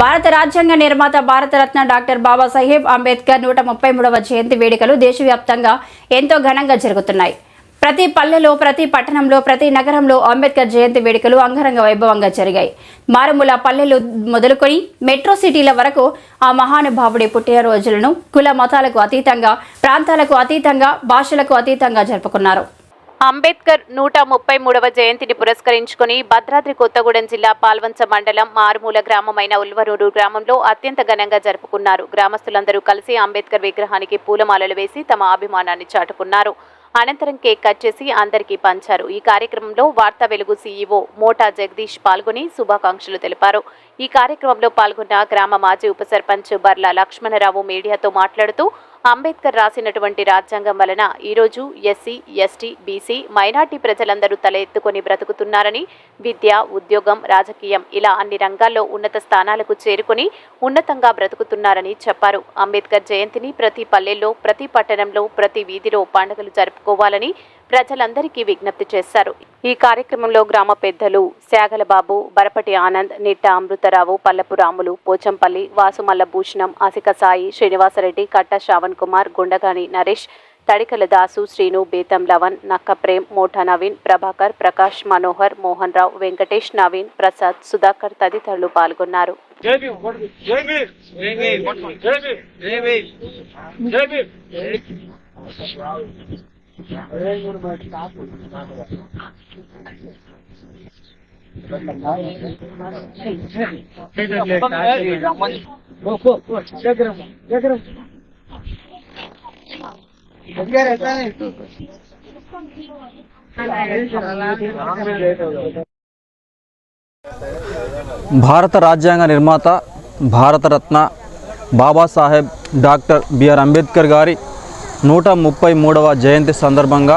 భారత రాజ్యాంగ నిర్మాత భారతరత్న డాక్టర్ బాబాసాహెబ్ అంబేద్కర్ నూట ముప్పై మూడవ జయంతి వేడుకలు దేశవ్యాప్తంగా ఎంతో ఘనంగా జరుగుతున్నాయి. ప్రతి పల్లెలో ప్రతి పట్టణంలో ప్రతి నగరంలో అంబేద్కర్ జయంతి వేడుకలు అంగరంగ వైభవంగా జరిగాయి. మారుమూల పల్లెలు మొదలుకొని మెట్రో సిటీల వరకు ఆ మహానుభావుడి పుట్టినరోజులను కుల మతాలకు అతీతంగా ప్రాంతాలకు అతీతంగా భాషలకు అతీతంగా జరుపుకున్నారు. అంబేద్కర్ నూట ముప్పై మూడవ జయంతిని పురస్కరించుకుని భద్రాద్రి కొత్తగూడెం జిల్లా పాల్వంచ మండలం మారుమూల గ్రామమైన ఉల్వరూరు గ్రామంలో అత్యంత ఘనంగా జరుపుకున్నారు. గ్రామస్తులందరూ కలిసి అంబేద్కర్ విగ్రహానికి పూలమాలలు వేసి తమ అభిమానాన్ని చాటుకున్నారు. అనంతరం కేక్ కట్ చేసి అందరికీ పంచారు. ఈ కార్యక్రమంలో వార్తా వెలుగు సీఈఓ మోటా జగదీష్ పాల్గొని శుభాకాంక్షలు తెలిపారు. ఈ కార్యక్రమంలో పాల్గొన్న గ్రామ మాజీ ఉప సర్పంచ్ బర్ల లక్ష్మణరావు మీడియాతో మాట్లాడుతూ అంబేద్కర్ రాసినటువంటి రాజ్యాంగం వలన ఈరోజు ఎస్సీ ఎస్టీ బీసీ మైనార్టీ ప్రజలందరూ తల ఎత్తుకొని బ్రతుకుతున్నారని విద్య ఉద్యోగం రాజకీయం ఇలా అన్ని రంగాల్లో ఉన్నత స్థానాలకు చేరుకొని ఉన్నతంగా బ్రతుకుతున్నారని చెప్పారు. అంబేద్కర్ జయంతిని ప్రతి పల్లెల్లో ప్రతి పట్టణంలో ప్రతి వీధిలో పండుగలు జరుపుకోవాలని ప్రజలందరికీ విజ్ఞప్తి చేశారు. ఈ కార్యక్రమంలో గ్రామ పెద్దలు శాగలబాబు బరపటి ఆనంద్ నిట్ట అమృతరావు పల్లపు రాములు పోచంపల్లి వాసుమల్ల భూషణం అసిక సాయి శ్రీనివాసరెడ్డి కట్ట శ్రావణ్ కుమార్ గుండగాని నరేష్ తడికల దాసు శ్రీను బేతం లవన్ నక్క ప్రేమ్ మోఠా నవీన్ ప్రభాకర్ ప్రకాష్ మనోహర్ మోహన్ రావు వెంకటేష్ నవీన్ ప్రసాద్ సుధాకర్ తదితరులు పాల్గొన్నారు. జై భీమ్ కొట్టు. జై భీమ్ జై భీమ్ కొట్టు. జై భీమ్ జై భీమ్ జై భీమ్ భారత రాజ్యాంగ నిర్మాత భారతరత్న బాబాసాహెబ్ డాక్టర్ బిఆర్ అంబేద్కర్ గారి నూట ముప్పై మూడవ జయంతి సందర్భంగా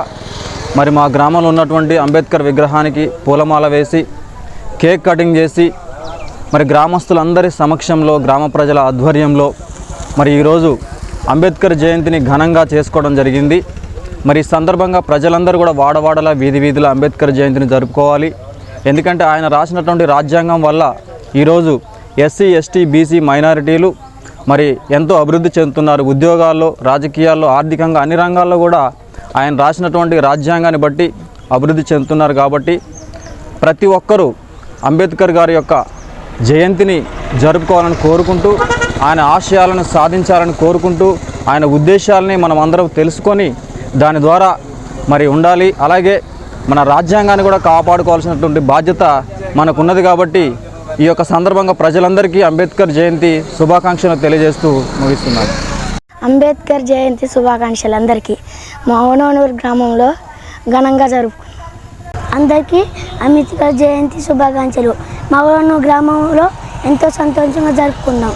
మరి మా గ్రామంలో ఉన్నటువంటి అంబేద్కర్ విగ్రహానికి పూలమాల వేసి కేక్ కటింగ్ చేసి మరి గ్రామస్తులందరి సమక్షంలో గ్రామ ప్రజల ఆధ్వర్యంలో మరి ఈరోజు అంబేద్కర్ జయంతిని ఘనంగా చేసుకోవడం జరిగింది. మరి ఈ సందర్భంగా ప్రజలందరూ కూడా వాడవాడల వీధి వీధిలో అంబేద్కర్ జయంతిని జరుపుకోవాలి. ఎందుకంటే ఆయన రాసినటువంటి రాజ్యాంగం వల్ల ఈరోజు ఎస్సీ ఎస్టీ బీసీ మైనారిటీలు మరి ఎంతో అభివృద్ధి చెందుతున్నారు. ఉద్యోగాల్లో రాజకీయాల్లో ఆర్థికంగా అన్ని రంగాల్లో కూడా ఆయన రాసినటువంటి రాజ్యాంగాన్ని బట్టి అభివృద్ధి చెందుతున్నారు కాబట్టి ప్రతి ఒక్కరూ అంబేద్కర్ గారి యొక్క జయంతిని జరుపుకోవాలని కోరుకుంటూ ఆయన ఆశయాలను సాధించాలని కోరుకుంటూ ఆయన ఉద్దేశాలని మనం అందరం తెలుసుకొని దాని ద్వారా మరి ఉండాలి. అలాగే మన రాజ్యాంగాన్ని కూడా కాపాడుకోవాల్సినటువంటి బాధ్యత మనకున్నది కాబట్టి ఈ యొక్క సందర్భంగా ప్రజలందరికీ అంబేద్కర్ జయంతి శుభాకాంక్షలు తెలియజేస్తూ ముగిస్తున్నాను. అంబేద్కర్ జయంతి శుభాకాంక్షలు అందరికీ మౌనూరు గ్రామంలో ఘనంగా జరుపుకున్నాం అందరికీ అంబేద్కర్ జయంతి శుభాకాంక్షలు. మౌనూరు గ్రామంలో ఎంతో సంతోషంగా జరుపుకున్నాం.